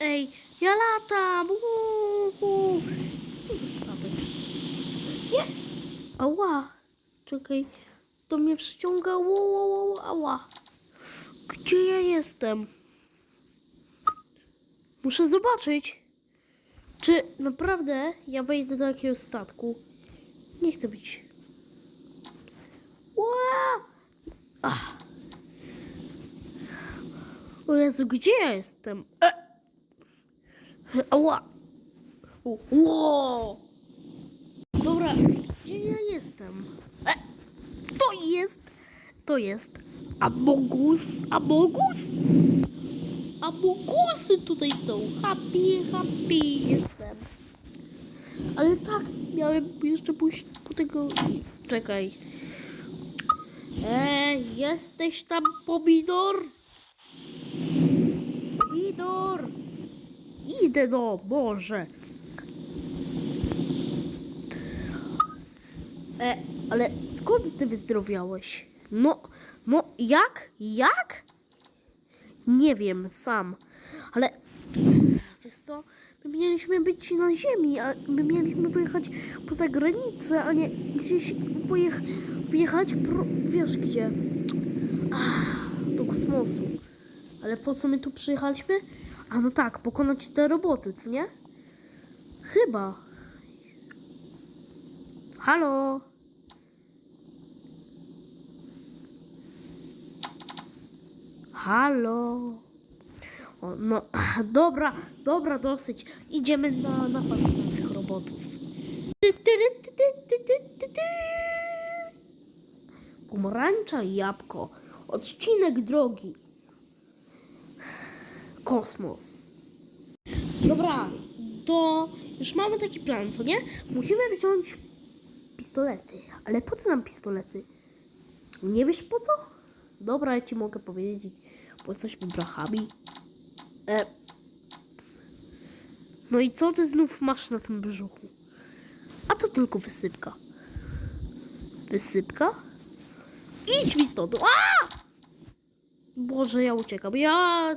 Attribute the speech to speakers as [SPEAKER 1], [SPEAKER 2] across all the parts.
[SPEAKER 1] Ej, ja latam! Uhu. Co to za statek? Nie! Ała! Czekaj, to mnie przyciąga. Ała! Gdzie ja jestem? Muszę zobaczyć, czy naprawdę ja wejdę do jakiegoś statku. Nie chcę być. Ła! Ach. O Jezu, gdzie ja jestem? E! Ała! Ło! Dobra, gdzie ja jestem? E! To jest, to jest Amogus, Amogus? Amogusy tutaj są. Happy, happy jestem. Ale tak, miałem jeszcze pójść po tego... Czekaj. E, jesteś tam? Pomidor! Idę no, Boże. E, ale skąd ty wyzdrowiałeś? No, no, jak? Jak? Nie wiem, sam. Ale, wiesz co? My mieliśmy być na ziemi, a my mieliśmy wyjechać poza granicę, a nie gdzieś pojech, wyjechać, pro, wiesz gdzie? Ach, do kosmosu. Ale po co my tu przyjechaliśmy? A no tak, pokonać te roboty, co nie? Chyba. Halo? Halo? O, no, dobra, dobra, dosyć. Idziemy na napad na tych robotów. Pomarańcza i jabłko. Odcinek drogi. Kosmos. Dobra, to już mamy taki plan, co nie? Musimy wziąć pistolety. Ale po co nam pistolety? Nie wiesz po co? Dobra, ja ci mogę powiedzieć, bo jesteśmy brachami. E... No i co ty znów masz na tym brzuchu? A to tylko wysypka. Wysypka? Idź mi stąd! A! Boże, ja uciekam. Ja...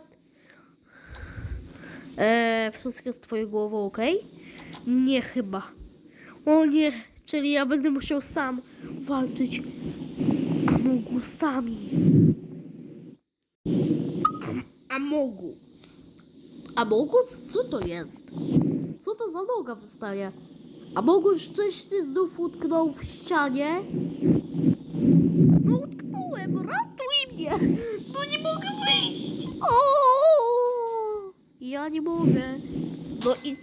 [SPEAKER 1] E, wszystko z twoją głową, ok? Nie chyba. O nie, czyli ja będę musiał sam walczyć amogusami. Am- Amogus. Amogus? Co to jest? Co to za noga wystaje? Amogus, ty znów utknął w ścianie? No utknąłem, ratuj mnie! No nie mogę wyjść! O! Ja nie mogę. No i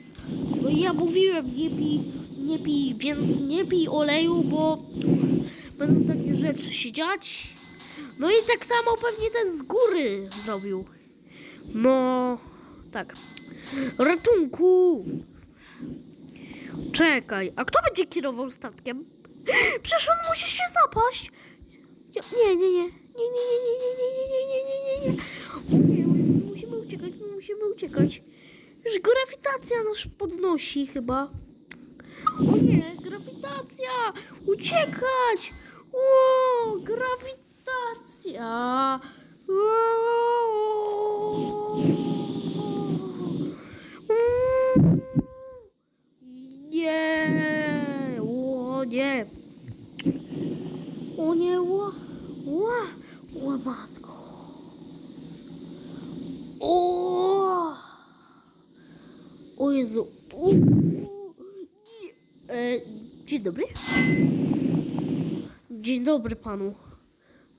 [SPEAKER 1] no i ja mówiłem, nie pij, nie pij, wię- nie pij oleju, bo będą takie rzeczy się dziać. No i tak samo pewnie ten z góry zrobił. No, tak. Ratunku! Czekaj, a kto będzie kierował statkiem? Przecież on musi się zapaść. Ja- Nie, nie, nie. Nie, nie, nie, nie, nie, nie, nie, nie, nie, nie, nie. O nie, uciekać, musimy uciekać. Już grawitacja nas podnosi chyba. O nie, grawitacja! Uciekać! O, grawitacja! Mm. Nie! O nie! O nie, ła! Ła! Ła matko! O! O Jezu! U, nie. E, dzień dobry. Dzień dobry panu.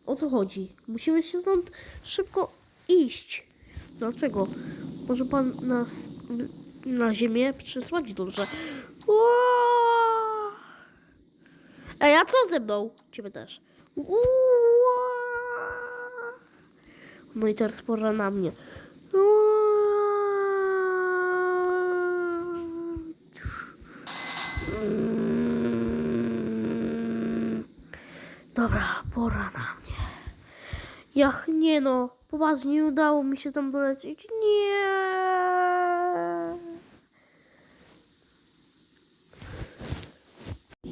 [SPEAKER 1] O co chodzi? Musimy się stąd szybko iść. Dlaczego? Może pan nas na ziemię przysłać dobrze? Ua! Ej, a co ze mną? Ciebie też. Ua! No i teraz pora na mnie. Dobra, pora na mnie. Jach, nie no, poważnie nie udało mi się tam dolecieć. Nie.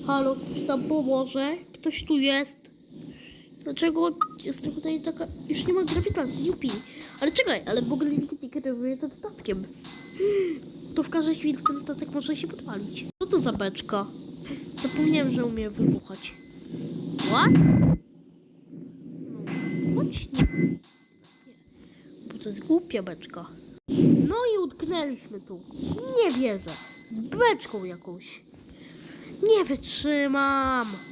[SPEAKER 1] Halo, ktoś tam pomoże? Ktoś tu jest? Dlaczego jest tutaj taka... Już nie ma grawitacji, jupi. Ale czekaj, ale w ogóle nikt nie kieruje tym statkiem. To w każdej chwili ten statek może się podpalić. Co to za beczka? Zapomniałem, że umie wybuchać. What? No, chodź, nie. nie. Bo to jest głupia beczka. No i utknęliśmy tu. Nie wierzę. Z beczką jakąś. Nie wytrzymam.